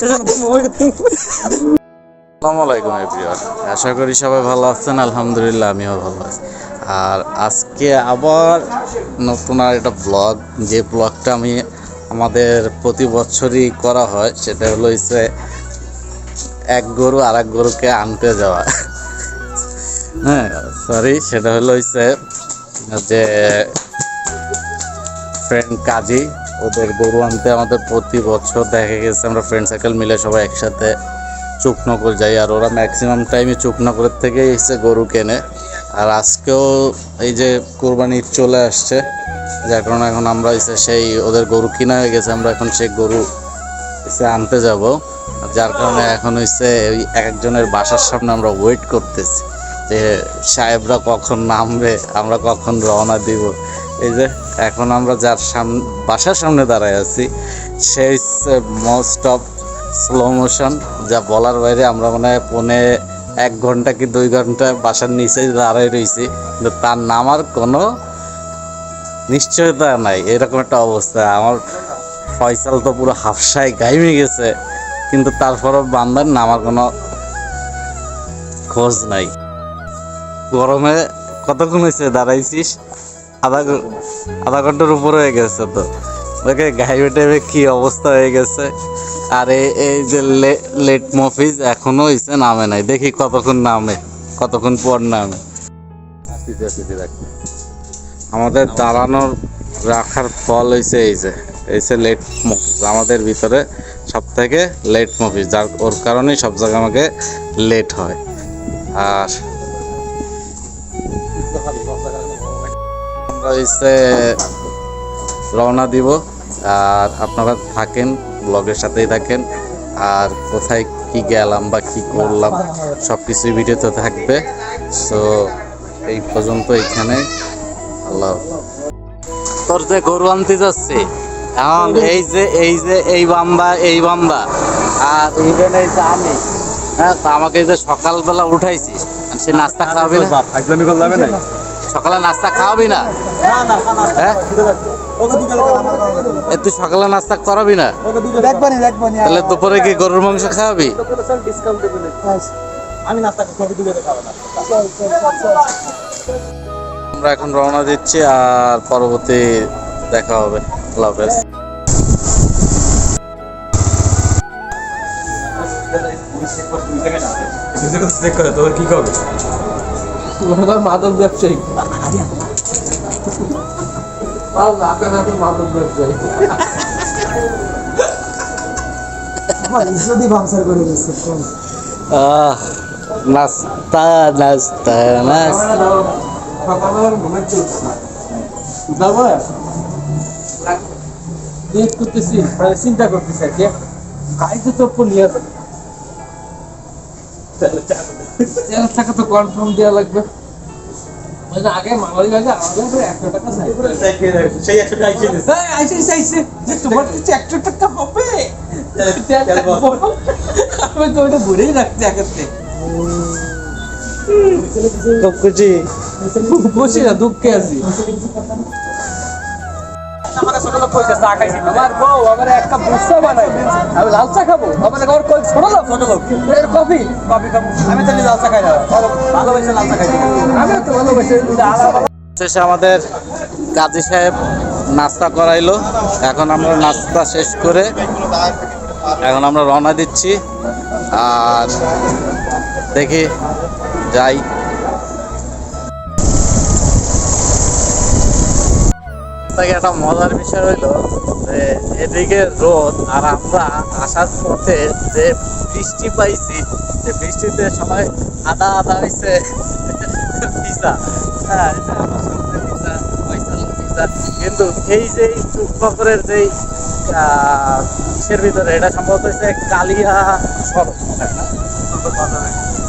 আসসালামু আলাইকুম এভরিওয়ান। আশা করি সবাই ভালো আছেন, আলহামদুলিল্লাহ, আমিও ভালো আছি। আর আজকে আবার নতুন আর একটা ব্লগ। যে ব্লগটা আমি আমাদের প্রতি বছরই করা হয়, সেটা হলো হচ্ছে এক গরু আর এক গরুকে আনতে যাওয়া। হ্যাঁ সরি সেটা হলো হচ্ছে যে ফ্রেন্ড কাজী ওদের গরু আনতে আমাদের প্রতি বছর দেখা গেছে, আমরা ফ্রেন্ড সার্কেল মিলে সবাই একসাথে চুকনগর যাই, আর ওরা ম্যাক্সিমাম টাইমে চুকনগরের থেকেই এসে গরু কেনে। আর আজকেও এই যে কোরবানি চলে আসছে, যার কারণে এখন আমরা এসে সেই ওদের গরু কিনা হয়ে গেছে, আমরা এখন সেই গরু এসে আনতে যাব। যার কারণে এখন হচ্ছে ওই এক একজনের বাসার সামনে আমরা ওয়েট করতেছি যে সাহেবরা কখন নামবে, আমরা কখন রওনা দিব। এই যে, এখন আমরা যার সামনে বাসার সামনে দাঁড়ায় আছি সেই মোস্ট অফ স্লো মোশন যা বলার বাইরে আমরা মানে পৌনে এক ঘণ্টা কি দুই ঘণ্টা বাসার নিচেই দাঁড়ায় রয়েছি, কিন্তু তার নামার কোনো নিশ্চয়তা নাই, এরকম একটা অবস্থা। আমার ফয়সাল তো পুরো হাফসায় গাইমে গেছে, কিন্তু তারপরও বান্দার নামার কোনো খোঁজ নাই। গরমে কতক্ষণ হয়েছে? দাঁড়াইছিস? আধা আধা ঘণ্টার উপর হয়ে গেছে তো। ওকে গাইবে টাইবে কি অবস্থা হয়ে গেছে। আর এই- যে লেট মফিজ এখনও হয়েছে নামে নাই। দেখি কতক্ষণ নামে, কতক্ষণ পর নামে। আমাদের দাঁড়ানোর রাখার ফল হয়েছে এই যে এই যে লেট মফিজ। আমাদের ভিতরে সব থেকে লেট মফিজ, যার ওর কারণেই সব জায়গায় আমাকে লেট হয়। আর আমরা হচ্ছে রওনা দিব। আর আপনারা থাকেন, ব্লগের সাথেই থাকেন। আর কোথায় কি গেলাম বা কি করলাম সব কিছুই ভিডিওতে থাকবে। সো এই পর্যন্ত এখানে। আল্লাহ তোর যে গরু আনতে যাচ্ছে, এখন এই যে এই যে, এই বাম্বা এই বাম্বা। আর ইভেন এই যে আমি হ্যাঁ তা আমাকে যে সকালবেলা উঠাইছিস সে নাস্তা খাওয়াবি না। সকালে নাস্তা খাওয়াবি না? হ্যাঁ? তুই সকালে নাস্তা করাবি না? তাহলে দুপুরে কি গরুর মাংস খাওয়াবি? আমরা এখন রওনা দিচ্ছি আর পরবর্তী দেখা হবে। আল্লাহ হাফেজ। চেক করে তোর কি হবে মাদক ব্যবসায়ী। মাদক ব্যবসায়ী। ইসলামী ভাবসার করে গেছে আহ নাস্তা নাস্তা নাস্তা। সকালবেলা ঘুমাচ্ছে যাব ডেট করতেছি মানে চিন্তা করতেছি আর কি। গাড়িতে তো নিয়ে যাবে। টাকা তো কনফার্ম দেওয়া লাগবে। মানে আগে মামারি ভাগে আমাদের উপরে একশো টাকা সেই একশো টাকা খেয়ে দিচ্ছে এই, আইসে, আইসে, আইসে। যে তোমার কাছে একশো টাকা হবে আমি তো ওটা রাখছি থেকে। না দুঃখে আছি। আমি লাল চা খাব? আমার আমার কই ছোট লোক? ছোট লোক। কফি? কফি খাব। আমি তাহলে লাল চা খাই না। ভালোবাসে লাল চা খাই। আমি তো ভালোবাসে শেষে আমাদের কাজী সাহেব নাস্তা করাইলো। এখন আমরা নাস্তা শেষ করে এখন আমরা রওনা দিচ্ছি। আর দেখি যাই। থেকে একটা মজার বিষয় হইল যে এদিকে রোদ আর আমরা আসার পথে যে বৃষ্টি পাইছি, যে বৃষ্টিতে সবাই আদা আদা হয়েছে হ্যাঁ কিন্তু এই যে চুপকরের যেই ইসের ভিতরে, এটা সম্ভবত হচ্ছে কালিয়া সড়ক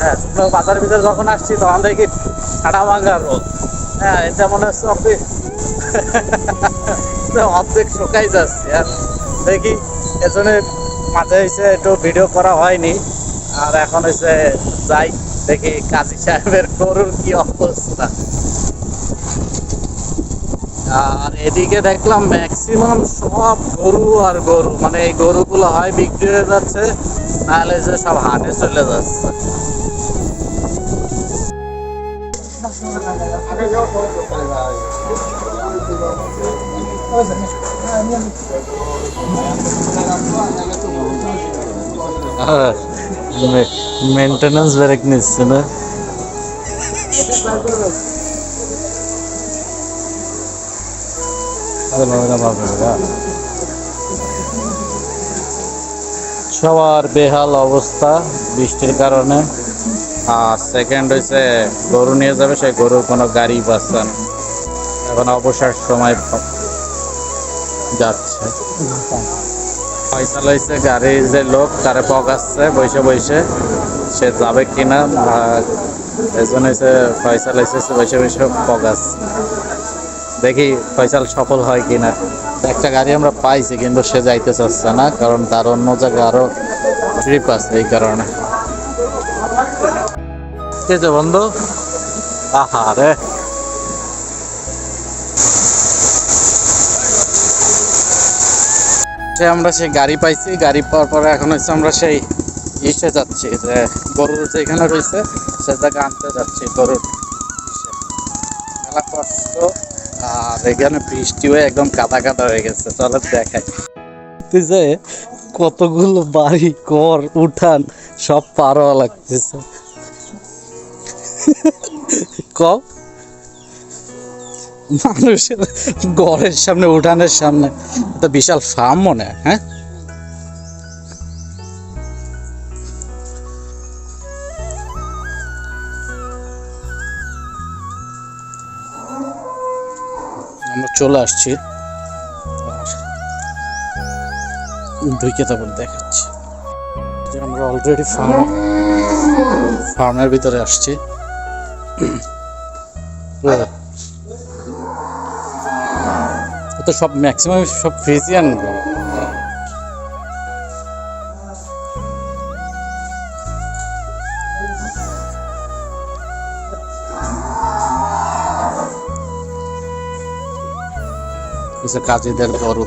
হ্যাঁ বাজারের ভিতরে যখন আসছি, তখন দেখি ঠাডা ভাঙ্গা রোদ। হ্যাঁ এটা মনে হচ্ছে অর্ধেক যাচ্ছে। আর দেখি এজন্য মাঝে হয়েছে একটু ভিডিও করা হয়নি। আর এখন হয়েছে যাই, দেখি কাজী সাহেবের গরুর কি অবস্থা। আর এদিকে দেখলাম ম্যাক্সিমাম সব গরু আর গরু। মানে এই গরুগুলো হয় বিক্রি হয়ে যাচ্ছে, নাহলে যে সব হাটে চলে যাচ্ছে। মেনটেনেন্স ব্রেক নিচ্ছে না সবার বেহাল অবস্থা বৃষ্টির কারণে আর সেকেন্ড হয়েছে গরু নিয়ে যাবে সেই গরুর কোনো গাড়ি পাচ্ছে না। এখন অবসর সময় যাচ্ছে। পয়সা লইছে যে লোক সে যাবে কিনা এজন হয়েছে পয়সা লাইছে বসে বসে দেখি ফয়সাল সফল হয় কিনা। একটা গাড়ি আমরা পাইছি, কিন্তু সে যাইতে চাচ্ছে না, কারণ তার অন্য জায়গায় আরও ট্রিপ আছে এই কারণে। কে যে বন্ধু আহা রে সে আমরা সেই গাড়ি পাইছি, গাড়ি পাওয়ার পরে এখন হচ্ছে আমরা সেই ইসে যাচ্ছি, যে গরুর যেখানে রয়েছে, সে জায়গা আনতে যাচ্ছি গরুর মেলা কষ্ট, আর এখানে বৃষ্টি হয়ে একদম কাদা কাদা হয়ে গেছে, চলো দেখাই। যে কতগুলো বাড়ি কর উঠান, সব পার লাগতেছে। কম মানুষের ঘরের সামনে, উঠানের সামনে। তো বিশাল ফার্ম মনে হয় আমরা চলে আসছি। ঢুকে তারপর দেখাচ্ছি। আমরা অলরেডি ফার্ম ফার্মের ভিতরে আসছি। তো সব ম্যাক্সিমাম সব ফ্রিজিয়ান কাজীদের গরু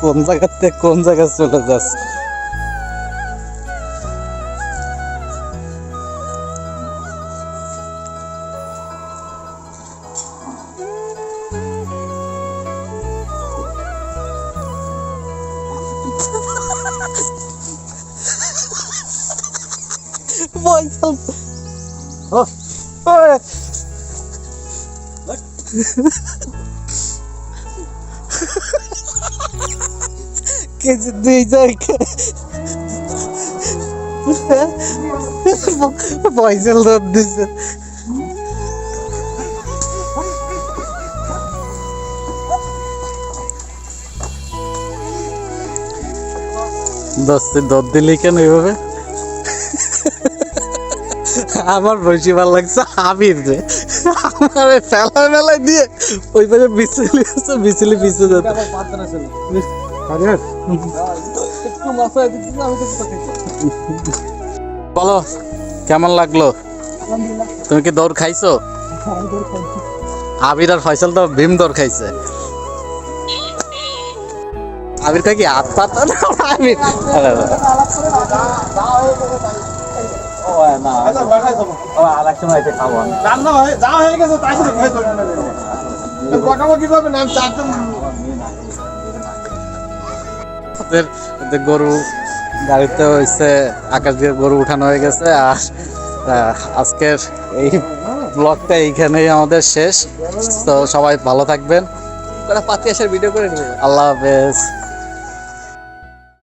কোন জায়গাতে কোন জায়গায় চলে যাচ্ছে Michael. Oh. Oh. লোন দিছে দশটি দর দিলি কেন এইভাবে? আমার বেশি ভালো লাগছে আবির রে। আমার ফেলা মেলায় দিয়ে ওই পাশে বিচলি বিচলি পিছে যেতে তো বলো কেমন লাগল? তুমি কি দৌড় খাইছো? আবির আর ফয়সাল তো ভীম দৌড় খাইছে। আবির খাই কি হাত পাতা না আবির? রান্না হয়ে হয়ে গেছে তাই আমাদের গরু গাড়িতে হয়েছে আকাশ দিয়ে গরু উঠানো হয়ে গেছে আর আজকের এই ব্লগটা এইখানেই আমাদের শেষ। তো সবাই ভালো থাকবেন। পাতি আসার ভিডিও করে নিবে আল্লাহ হাফেজ।